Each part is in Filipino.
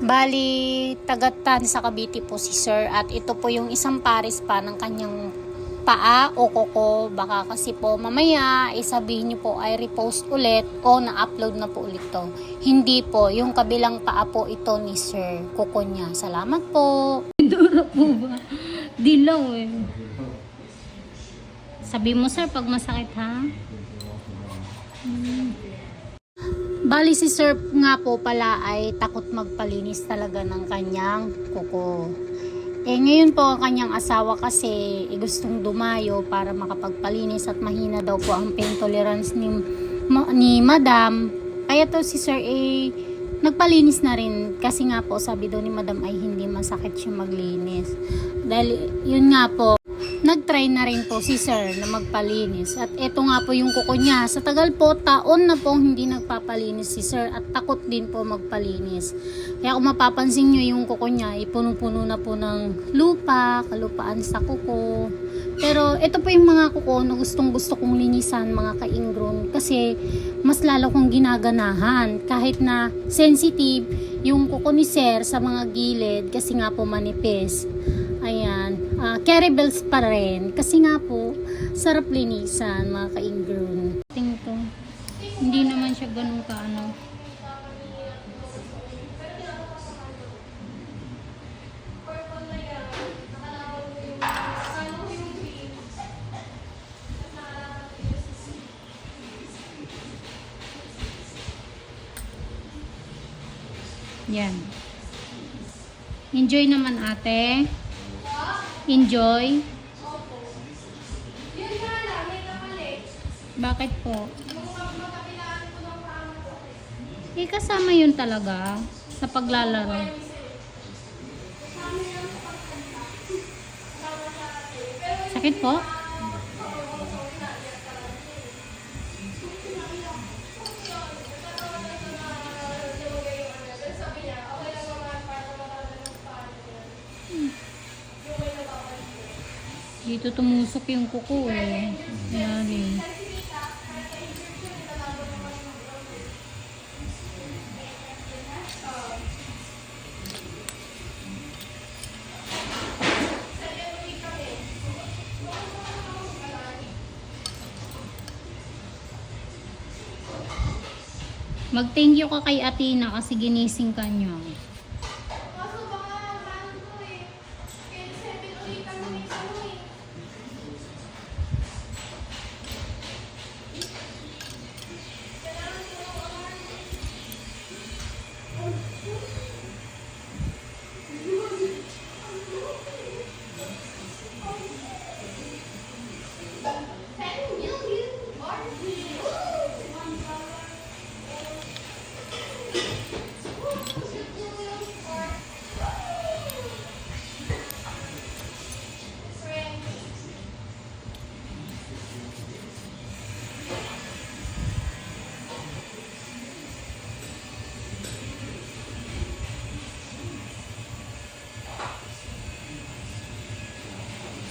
Bali, tagatan sa Cavite po si Sir at ito po yung isang pares pa ng kanyang paa o koko. Baka kasi po mamaya isabihin niyo po ay repost ulit o na-upload na po ulit to. Hindi po, yung kabilang paa po ito ni Sir Koko niya. Salamat po. Dura po ba? Dilaw eh. Sabi mo sir pag masakit ha? Bali si Sir nga po pala ay takot magpalinis talaga ng kanyang kuko. Eh ngayon po ang kanyang asawa kasi eh, gustong dumayo para makapagpalinis at mahina daw po ang pain tolerance ni, ma- ni Madam. Kaya to si Sir eh nagpalinis na rin kasi nga po sabi daw ni Madam ay hindi masakit siya maglinis. Dahil yun nga po nagtry na rin po si sir na magpalinis. At eto nga po yung kuko niya. Sa tagal po, taon na po hindi nagpapalinis si sir at takot din po magpalinis. Kaya kung mapapansin nyo yung kuko niya, ipuno-puno na po ng lupa, kalupaan sa kuko. Pero ito po yung mga kuko na gustong gusto kong linisan mga kaingron kasi mas lalo kong ginaganahan kahit na sensitive yung kuko ni sir sa mga gilid kasi nga po manipis. Carry bells pa rin. Kasi nga po, sarap linisan, mga ka-ingrown. Tingin. Hindi naman siya ganun ka, ano. Yan. Enjoy naman ate. Enjoy. Bakit po? Eh, kasama yun talaga sa paglalaro. Sakit po? Dito tumusok yung kuko eh. Yari. Mag-thank you ka kay Atina kasi ginising ka niya.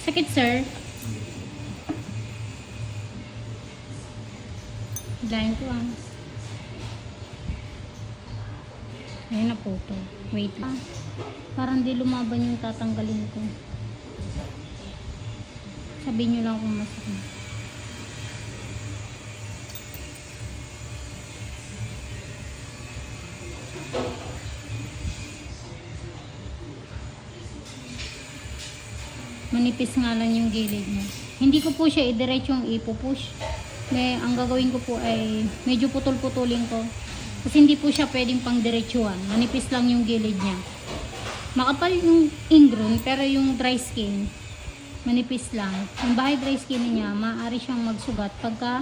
Sakit, sir. Dahin ko ah. Ayun na po to. Wait lang. Parang di lumaban yung tatanggalin ko. Sabihin nyo lang kung masakit. Manipis nga lang yung gilid niya. Hindi ko po siya idiretsong ipupush. May, ang gagawin ko po ay medyo putol-putulin ko. Kasi hindi po siya pwedeng pang diretsuhan. Manipis lang yung gilid niya. Makapal yung ingrown pero yung dry skin manipis lang. Yung bahay dry skin niya, maaari siyang magsugat pagka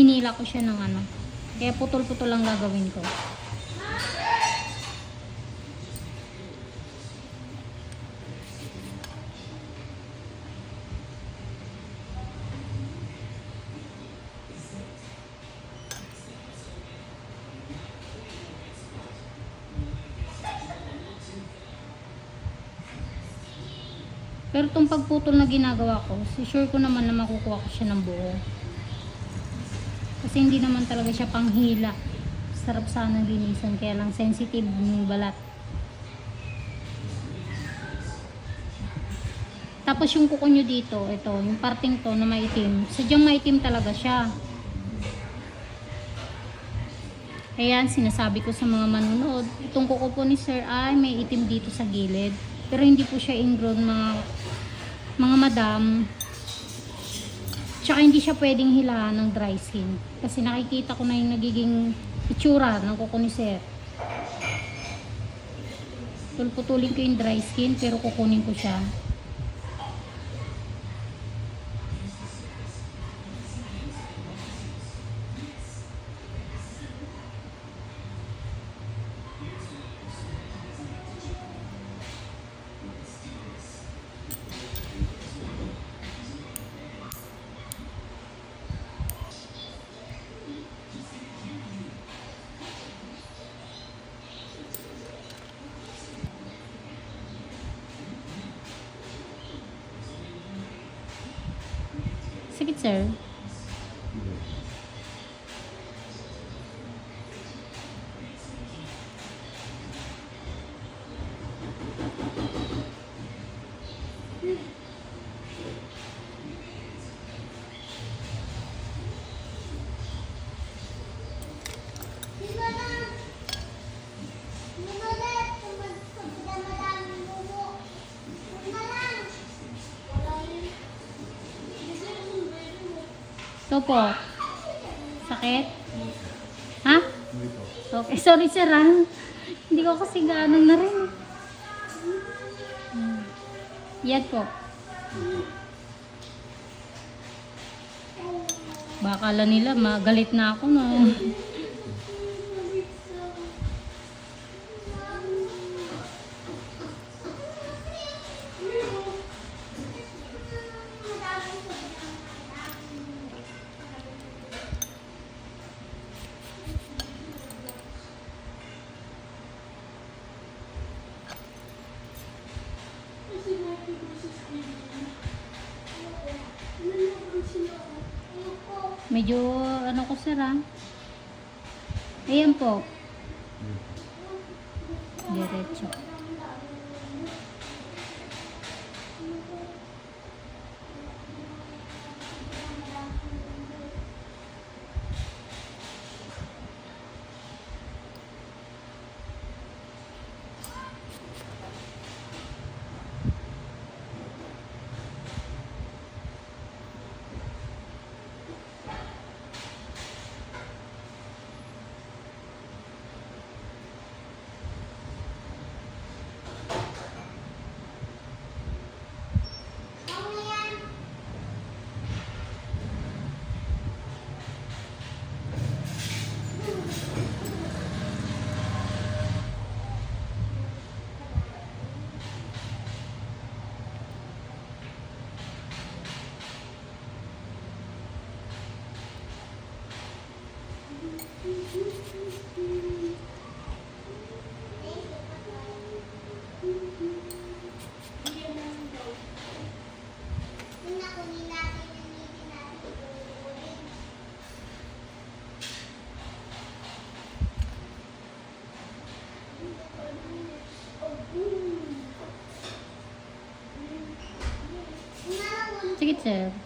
hinila ko siya ng ano. Kaya putol-putol lang gagawin ko. Pero itong pagputol na ginagawa ko, sure ko naman na makukuha ko siya ng buo. Kasi hindi naman talaga siya panghila. Sarap sana linisan, kaya lang sensitive yung balat. Tapos yung kuko nyo dito, ito, yung parting to na maitim. Sadyang maitim talaga siya. Ayan, sinasabi ko sa mga manunood, itong kuko po ni Sir ay may itim dito sa gilid. Pero hindi po siya ingrown mga mga madam. Tsaka hindi siya pwedeng hilaan ng dry skin. Kasi nakikita ko na yung nagiging itsura ng kuko ni Sir. Putulin ko yung dry skin pero kukunin ko siya. Sakit, Ito po. Sakit? Ha? Okay, sorry sir ha. Hindi ko kasi gaano na rin. Hmm. Yan po. Baka la nila magalit na ako no. Medyo ano ko sir ha. Ayan po. Diretso. Yeah.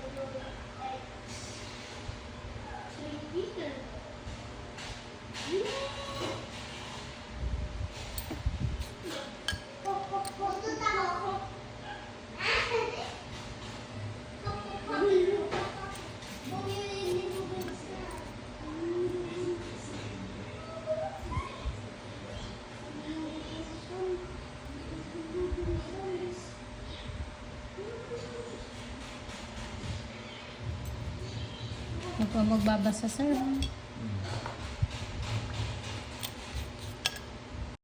Thank you. Po magbabasa, sir.